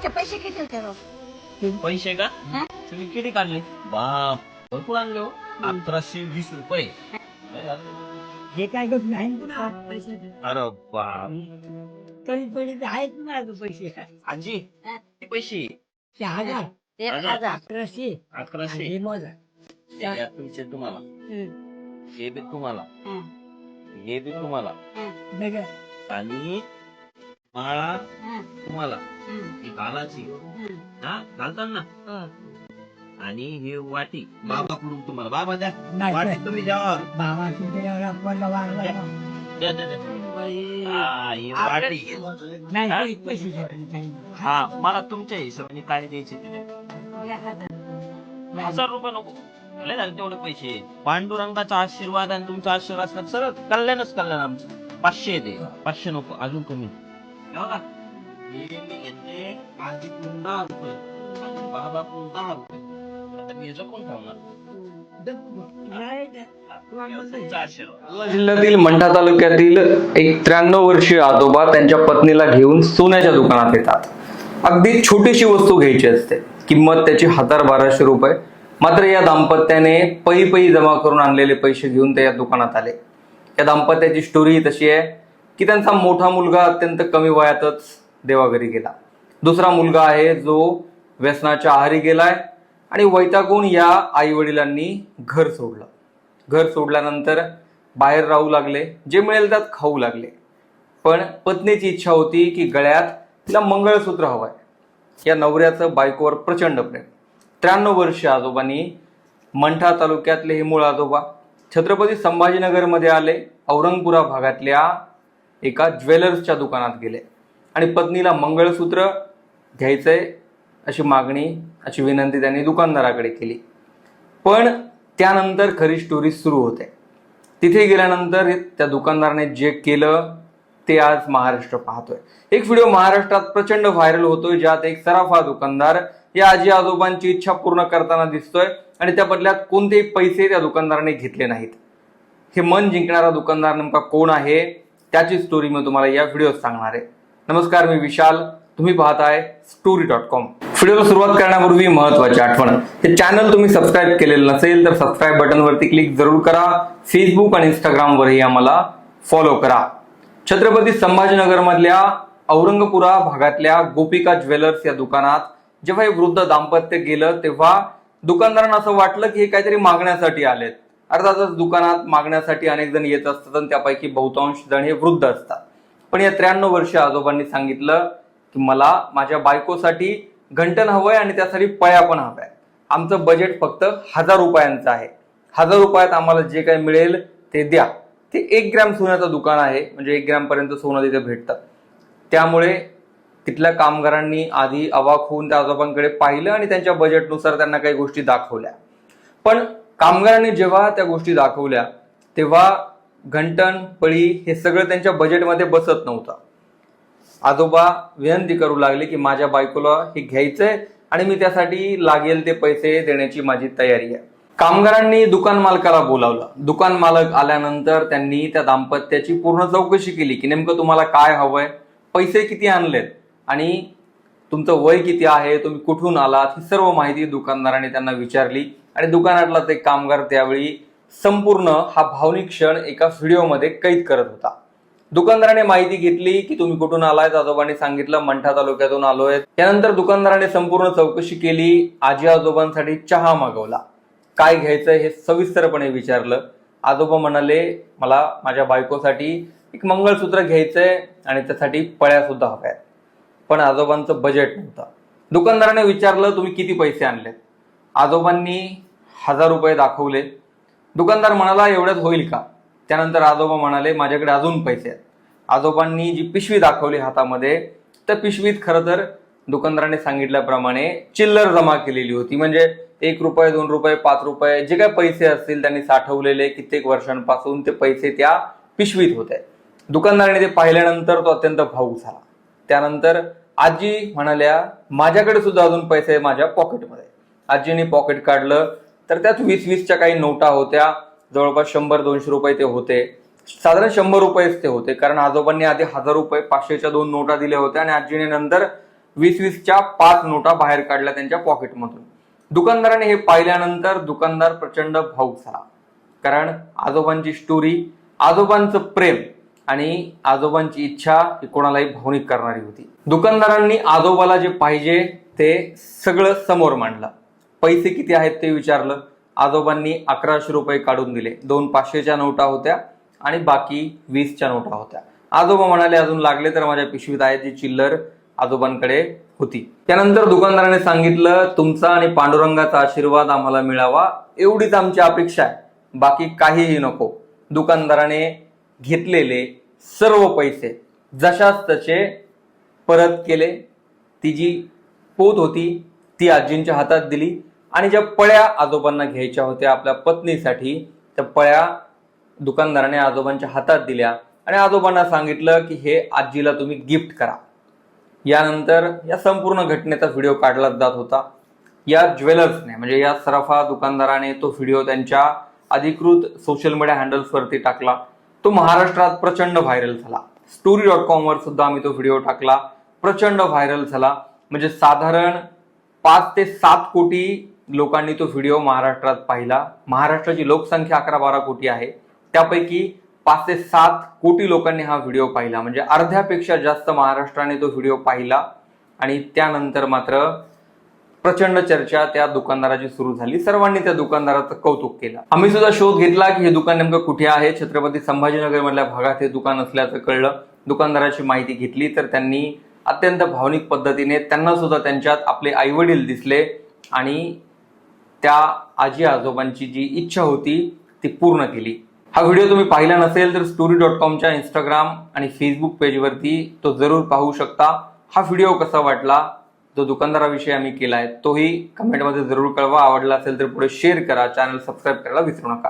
आजोबाचे पैसे किती होते राव पैसे का? हा? तुम्ही किती काढले? बाप भरपूर आणले हो. अकराशे वीस रुपये. काय झालं? हे काय गप नाही? ना पैसे अरे बाप. कमी पडे आहेत ना पैसे. आजी हा? किती पैसे? ते हजार. एक हजार. हजार. अकराशे. अकराशे. हे मोजा या तुमचे तुम्हाला. हे बी तुम्हाला. हा. हे बी तुम्हाला. हा. बघा. आणि माळा. तुम्हाला हम्म. ही घालतात ना. आणि हे वाटी बाबाकडून तुम्हाला बाबा द्या नाही, वाटी नाही. तुम्ही द्या बाबा तुमच्या आपल्याला वाढवा. द्या, द्या, द्या. बाई. हा, वाटी नाही पैसे द्या. नाही. मला तुमच्या हिशोबाने काय द्यायचे ते द्या. या हजार. रुपये नको लय झाले तेवढे पैसे पांडुरंगाचा आशीर्वाद आणि तुमचा आशीर्वाद असला सरळ कल्याणच कल्याण आमचं पाचशे दे पाचशे नको अजून कमी घेतले रुपये रुपये आता कोण जिल्ह्यातील मंठा तालुक्यातील एक त्र्याण्णव वर्षीय आजोबा त्यांच्या पत्नीला घेऊन सोन्याच्या दुकानात येतात. अगदी छोटीशी वस्तू घ्यायची असते. किंमत त्याची हजार बाराशे रुपये. मात्र या दाम्पत्याने पै पै जमा करून आणलेले पैसे घेऊन ते या दुकानात आले. या दाम्पत्याची स्टोरी तशी आहे. की त्यांचा मोठा मुलगा अत्यंत कमी वयातच देवाघरी गेला. दुसरा मुलगा आहे जो व्यसनाच्या आहारी गेलाय आणि वैतागून या आई वडिलांनी घर सोडलं. घर सोडल्यानंतर बाहेर राहू लागले जे मिळेल त्यात खाऊ लागले. पण पत्नीची इच्छा होती की गळ्यात तिला मंगळसूत्र हवंय. या नवऱ्याचं बायकोवर प्रचंड प्रेम. त्र्याण्णव वर्ष आजोबांनी मंठा तालुक्यातले हे मूळ आजोबा छत्रपती संभाजीनगरमध्ये आले औरंगपुरा भागातल्या एका ज्वेलर्सच्या दुकानात गेले. आणि पत्नीला मंगळसूत्र घ्यायचंय अशी मागणी अशी विनंती त्यांनी दुकानदाराकडे केली. पण त्यानंतर खरी स्टोरी सुरू होते. तिथे गेल्यानंतर त्या दुकानदाराने जे केलं ते आज महाराष्ट्र पाहतोय. एक व्हिडिओ महाराष्ट्रात प्रचंड व्हायरल होतोय ज्यात एक सराफा दुकानदार या आजी आजोबांची इच्छा पूर्ण करताना दिसतोय आणि त्या बदल्यात कोणतेही पैसे त्या दुकानदाराने घेतले नाहीत. हे मन जिंकणारा दुकानदार नेमका कोण आहे? त्याची स्टोरी मी तुम्हाला या व्हिडिओत सांगणार आहे. नमस्कार मी विशाल. तुम्ही पाहताय स्टोरी डॉट कॉम व्हिडिओला सुरुवात करण्यापूर्वी महत्वाची आठवण. हे चॅनल तुम्ही सबस्क्राईब केलेलं नसेल तर सबस्क्राईब बटनवरती क्लिक जरूर करा. फेसबुक आणि इंस्टाग्रामवरही आम्हाला फॉलो करा. छत्रपती संभाजीनगर मधल्या औरंगपुरा भागातल्या गोपिका ज्वेलर्स या दुकानात जेव्हा हे वृद्ध दाम्पत्य गेलं तेव्हा दुकानदारांना असं वाटलं की हे काहीतरी मागण्यासाठी आलेत. अर्थातच दुकानात मागण्यासाठी अनेक जण येत असतात आणि त्यापैकी बहुतांश जण हे वृद्ध असतात. पण या त्र्याण्णव वर्ष आजोबांनी सांगितलं की मला माझ्या बायकोसाठी घंटन हवंय आणि त्यासाठी पळ्या पण हव्या आमचं बजेट फक्त हजार रुपयांचं आहे. हजार रुपयात आम्हाला जे काही मिळेल ते द्या. ते एक ग्रॅम सोन्याचं दुकान आहे म्हणजे एक ग्रॅम पर्यंत सोनं तिथे भेटतं. त्यामुळे तिथल्या कामगारांनी आधी अवाक होऊन त्या आजोबांकडे पाहिलं आणि त्यांच्या बजेटनुसार त्यांना काही गोष्टी दाखवल्या. पण कामगारांनी जेव्हा त्या गोष्टी दाखवल्या तेव्हा घंटण पळी हे सगळं त्यांच्या बजेटमध्ये बसत नव्हतं. आजोबा विनंती करू लागले की माझ्या बायकोला हे घ्यायचंय आणि मी त्यासाठी लागेल ते पैसे देण्याची माझी तयारी आहे. कामगारांनी दुकान मालकाला बोलावलं. दुकान मालक आल्यानंतर त्यांनी त्या दाम्पत्याची पूर्ण चौकशी केली की नेमकं तुम्हाला काय हवंय? पैसे किती आणलेत? आणि तुमचं वय किती आहे? तुम्ही कुठून आलात? ही सर्व माहिती दुकानदाराने त्यांना विचारली. आणि दुकानातला ते कामगार त्यावेळी संपूर्ण हा भावनिक क्षण एका व्हिडिओमध्ये कैद करत होता. दुकानदाराने माहिती घेतली की तुम्ही कुठून आलाय आजोबांनी सांगितलं मंठा तालुक्यातून आलोय त्यानंतर दुकानदाराने संपूर्ण चौकशी केली. आजी आजोबांसाठी चहा मागवला. काय घ्यायचं हे सविस्तरपणे विचारलं. आजोबा म्हणाले मला माझ्या बायकोसाठी एक मंगळसूत्र घ्यायचंय आणि त्यासाठी पळ्या सुद्धा हव्यात. पण आजोबांचं बजेट नव्हतं. दुकानदाराने विचारलं तुम्ही किती पैसे आणलेत? आजोबांनी हजार रुपये दाखवले. दुकानदार म्हणाला एवढ्यात होईल का? त्यानंतर आजोबा म्हणाले माझ्याकडे अजून पैसे आहेत. आजोबांनी जी पिशवी दाखवली हातामध्ये त्या पिशवीत खरं तर दुकानदाराने सांगितल्याप्रमाणे चिल्लर जमा केलेली होती. म्हणजे एक रुपये दोन रुपये पाच रुपये जे काही पैसे असतील त्यांनी साठवलेले कित्येक वर्षांपासून ते पैसे त्या पिशवीत होते. दुकानदाराने ते पाहिल्यानंतर तो अत्यंत भाऊक झाला. त्यानंतर आजी म्हणाल्या माझ्याकडे सुद्धा अजून पैसे आहे माझ्या पॉकेटमध्ये आजीने पॉकेट काढलं. तर त्यात वीस वीसच्या काही नोटा होत्या. जवळपास शंभर दोनशे रुपये ते होते. साधारण शंभर रुपयेच ते होते. कारण आजोबांनी आधी हजार रुपये पाचशेच्या दोन नोटा दिल्या होत्या आणि आजीने नंतर वीस वीसच्या पाच नोटा बाहेर काढल्या त्यांच्या पॉकेटमधून दुकानदाराने हे पाहिल्यानंतर दुकानदार प्रचंड भाऊक झाला. कारण आजोबांची स्टोरी आजोबांचं प्रेम आणि आजोबांची इच्छा ही कोणालाही भावनिक करणारी होती. दुकानदारांनी आजोबाला जे पाहिजे ते सगळं समोर मांडलं. पैसे किती आहेत ते विचारलं. आजोबांनी अकराशे रुपये काढून दिले. दोन पाचशेच्या नोटा होत्या आणि बाकी वीसच्या नोटा होत्या. आजोबा म्हणाले अजून लागले तर माझ्या पिशवीत आहे जी चिल्लर आजोबांकडे होती. त्यानंतर दुकानदाराने सांगितलं तुमचा आणि पांडुरंगाचा आशीर्वाद आम्हाला मिळावा. एवढीच आमची अपेक्षा आहे. बाकी काहीही नको. दुकानदाराने घेतलेले सर्व पैसे जशाच तसे परत केले. ती जी पोत होती ती आजींच्या हातात दिली. आणि ज्या पळ्या आजोबांना घ्यायच्या होत्या आपल्या पत्नीसाठी त्या पळ्या दुकानदाराने आजोबांच्या हातात दिल्या आणि आजोबांना सांगितलं की हे आजीला तुम्ही गिफ्ट करा. यानंतर या संपूर्ण घटनेचा व्हिडिओ काढला जात होता. या ज्वेलर्सने म्हणजे या सराफा दुकानदाराने तो व्हिडिओ त्यांच्या अधिकृत सोशल मीडिया हँडल्सवरती टाकला. तो महाराष्ट्रात प्रचंड व्हायरल झाला. स्टोरी डॉट कॉमवर सुद्धा आम्ही तो व्हिडिओ टाकला. प्रचंड व्हायरल झाला. म्हणजे साधारण पाच ते सात कोटी लोकांनी तो व्हिडिओ महाराष्ट्रात पाहिला. महाराष्ट्राची लोकसंख्या अकरा बारा कोटी आहे. त्यापैकी पाच ते सात कोटी लोकांनी हा व्हिडिओ पाहिला. म्हणजे अर्ध्यापेक्षा जास्त महाराष्ट्राने तो व्हिडिओ पाहिला. आणि त्यानंतर मात्र प्रचंड चर्चा त्या दुकानदाराची सुरू झाली. सर्वांनी त्या दुकानदाराचं कौतुक केलं. आम्ही सुद्धा शोध घेतला की हे दुकान नेमकं कुठे आहे? छत्रपती संभाजीनगर मधल्या भागात हे दुकान असल्याचं कळलं. दुकानदाराची माहिती घेतली तर त्यांनी अत्यंत भावनिक पद्धतीने त्यांना सुद्धा त्यांच्यात आपले आईवडील दिसले आणि त्या आजी आजोबांची जी इच्छा होती ती पूर्ण केली. हा व्हिडिओ तुम्ही पाहिला नसेल तर स्टोरी डॉट कॉमच्या इंस्टाग्राम आणि फेसबुक पेजवरती तो जरूर पाहू शकता. हा व्हिडिओ कसा वाटला जो दुकानदाराविषयी आम्ही केला आहे तोही कमेंटमध्ये जरूर कळवा. आवडला असेल तर पुढे शेअर करा. चॅनल सबस्क्राईब करायला विसरू नका.